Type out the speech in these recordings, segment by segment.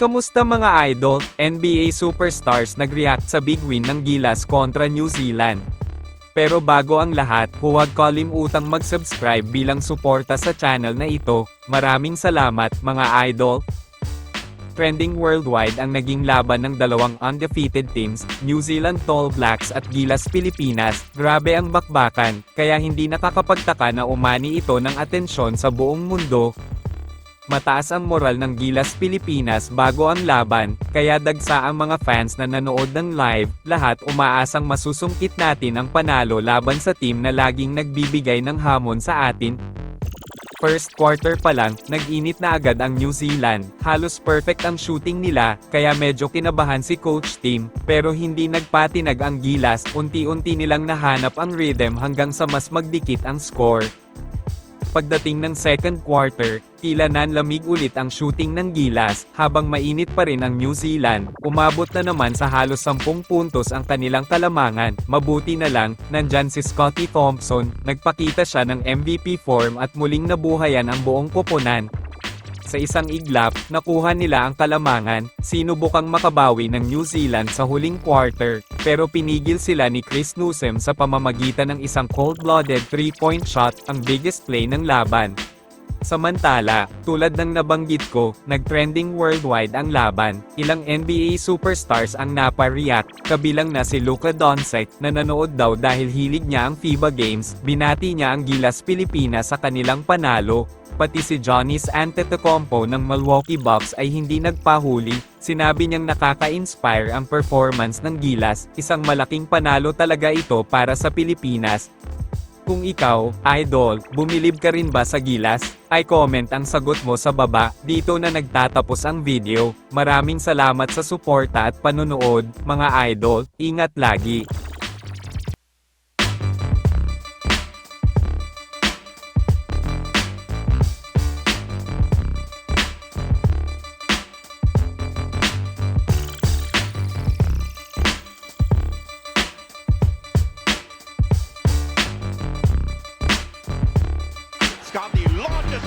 Kamusta mga idol? NBA superstars nag-react sa big win ng Gilas kontra New Zealand. Pero bago ang lahat, huwag kalimutang mag-subscribe bilang suporta sa channel na ito. Maraming salamat mga idol. Trending worldwide ang naging laban ng dalawang undefeated teams, New Zealand Tall Blacks at Gilas Pilipinas. Grabe ang bakbakan, kaya hindi nakakapagtaka na umani ito ng atensyon sa buong mundo. Mataas ang moral ng Gilas Pilipinas bago ang laban, kaya dagsa ang mga fans na nanood ng live, lahat umaasang masusungkit natin ang panalo laban sa team na laging nagbibigay ng hamon sa atin. First quarter pa lang, nag-init na agad ang New Zealand. Halos perfect ang shooting nila, kaya medyo kinabahan si coach team, pero hindi nagpatinag ang gilas, unti-unti nilang nahanap ang rhythm hanggang sa mas magdikit ang score. Pagdating ng second quarter, tila nanlamig ulit ang shooting ng Gilas, habang mainit pa rin ang New Zealand, umabot na naman sa halos 10 puntos ang kanilang kalamangan. Mabuti na lang, nandyan si Scotty Thompson, nagpakita siya ng MVP form at muling nabuhayan ang buong koponan. Sa isang iglap, nakuha nila ang kalamangan, sinubukang makabawi ng New Zealand sa huling quarter, pero pinigil sila ni Chris Newsom sa pamamagitan ng isang cold-blooded 3-point shot, ang biggest play ng laban. Samantala, tulad ng nabanggit ko, nag-trending worldwide ang laban. Ilang NBA superstars ang napa-react, kabilang na si Luka Doncic na nanood daw dahil hilig niya ang FIBA Games, binati niya ang Gilas Pilipinas sa kanilang panalo. Pati si Giannis Antetokounmpo ng Milwaukee Bucks ay hindi nagpahuli, sinabi niyang nakaka-inspire ang performance ng Gilas, isang malaking panalo talaga ito para sa Pilipinas, kung ikaw, idol, bumilib ka rin ba sa gilas? Ay comment ang sagot mo sa baba. Dito na nagtatapos ang video. Maraming salamat sa suporta at panunood, mga idol. Ingat lagi.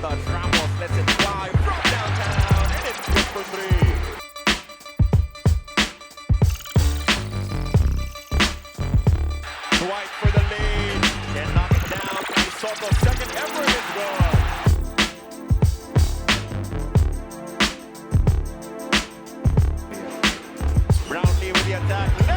Ramos, Ramos lets it fly from downtown, and it's good for three. For the lead, can knock it down, Soto's second ever is gone. Brownlee with the attack.